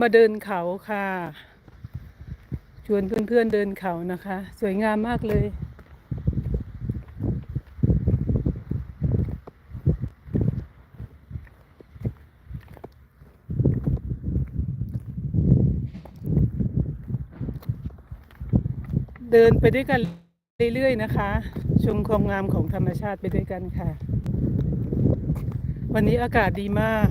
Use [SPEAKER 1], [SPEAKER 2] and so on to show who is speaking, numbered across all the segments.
[SPEAKER 1] มาเดินเขาค่ะ ชวนเพื่อนๆเดินเขานะคะ สวยงามมากเลย เดินไปด้วยกันเรื่อยๆนะคะ ชมความงามของธรรมชาติไปด้วยกันค่ะ วันนี้อากาศดีมาก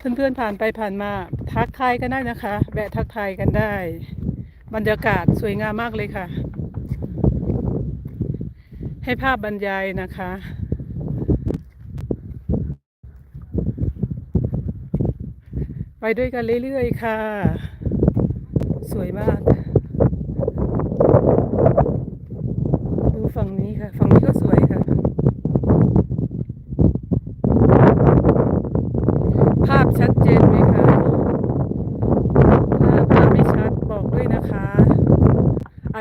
[SPEAKER 1] เพื่อนๆผ่านไปผ่านมาทักทายกันได้นะคะ แวะทักทายกันได้ บรรยากาศสวยงามมากเลยค่ะ ให้ภาพบรรยายนะคะไปด้วยกันเรื่อยๆค่ะ สวยมาก ดูฝั่งนี้ค่ะ ฝั่งนี้ก็สวยค่ะ ภาพชัดเจนไหมคะ ถ้าภาพไม่ชัดบอกด้วยนะคะ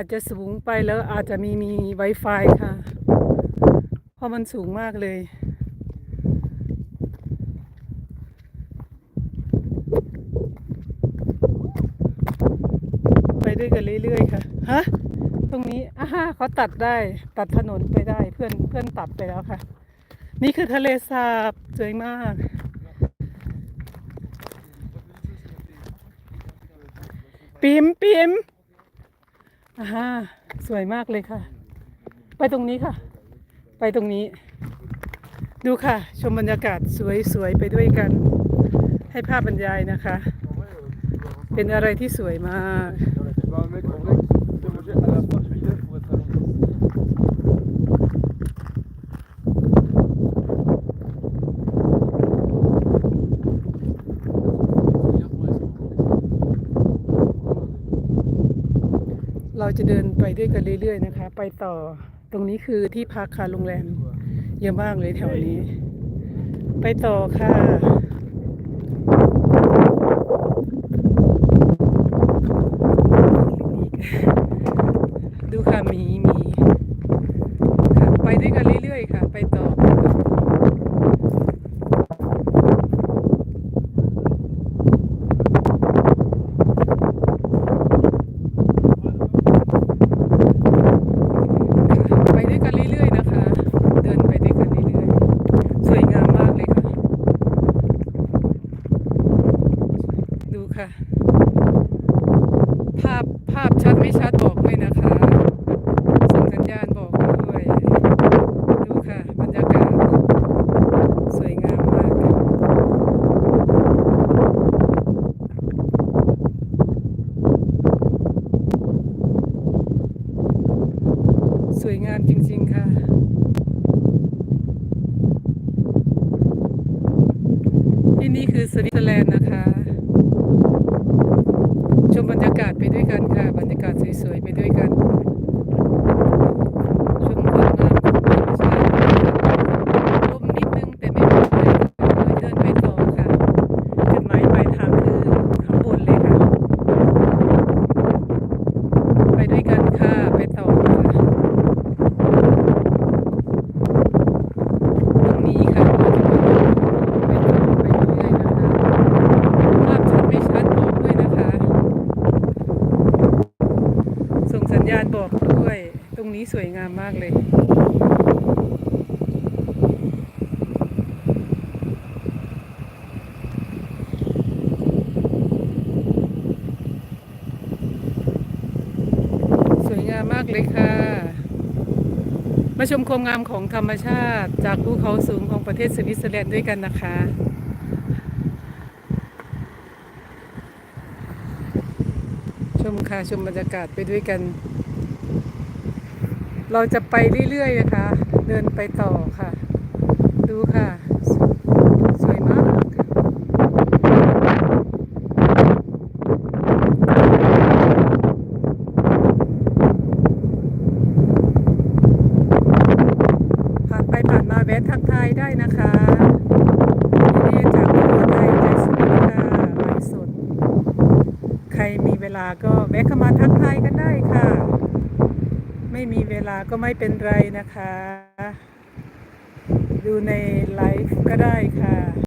[SPEAKER 1] อาจจะสูงไปแล้วอาจจะมีมี Wi-Fi ค่ะ เพราะมันสูงมากเลยไปด้วยกันเรื่อยๆค่ะ ฮะ ตรงนี้อ่าเขาตัดได้ ตัดถนนไปได้ เพื่อนเพื่อนตัดไปแล้วค่ะ นี่คือทะเลสาบสวยมาก ปิมปิม อ่าฮาสวยมากเลยค่ะ ไปตรงนี้ค่ะ ไปตรงนี้ ดูค่ะ ชมบรรยากาศสวยๆไปด้วยกัน ให้ภาพบรรยายนะคะ เป็นอะไรที่สวยมาก เราจะเดินไปด้วยกันเรื่อย ๆ นะคะ ไปต่อตรงนี้คือที่พักค่ะโรงแรมเยอะมากเลยแถวนี้ ไปต่อค่ะดูค่ะมีมีไปด้วยกันเรื่อยๆค่ะ ไปต่อ ไปด้วยกันเรื่อยๆนะคะ เดินไปด้วยกันเรื่อยๆ สวยงามมากเลยค่ะ ดูค่ะ ภาพภาพชัดไม่ชัดบอกด้วยนะคะส่งสัญญาณบอกด้วย ดูค่ะบรรยากาศสวยงามมากสวยงามจริง ๆ ค่ะที่นี่คือสวิตเซอร์แลนด์นะคะ ชมบรรยากาศไป ด้วยกันค่ะบรรยากาศสวยๆไปด้วยกัน ชมความงามของธรรมชาติลมนิดนึงแต่ไม่เป็นไรเราเดินไปต่อค่ะ จุดหมายปลายทางคือข้างบนเลยค่ะ ไปด้วยกันค่ะ ไปต่อค่ะ ตรงนี้ค่ะเราจะไปต่อไปต่อไปเรื่อยๆนะคะ ภาพชัดไม่ชัดบอกด้วยนะคะ ส่งสัญญาณบอกด้วย ตรง นี้สวยงามมากเลยสวยงามมากเลยค่ะ มาชมความงามของธรรมชาติ จากภูเขาสูงของประเทศสวิตเซอร์แลนด์ด้วยกันนะคะ ชมค่ะ ชมบรรยากาศไปด้วยกัน เราจะไปเรื่อยๆนะคะ เดินไปต่อค่ะ ดูค่ะ สวยมากผ่านไปผ่านมาแวะทักทายได้นะคะนี่จากโคไทยใจสมุทรค่ะไลสด ใครมีเวลาก็แวะเข้ามาทักทายกันได้ค่ะ ไม่มีเวลาก็ไม่เป็นไรนะคะ ดูในไลฟ์ก็ได้ค่ะ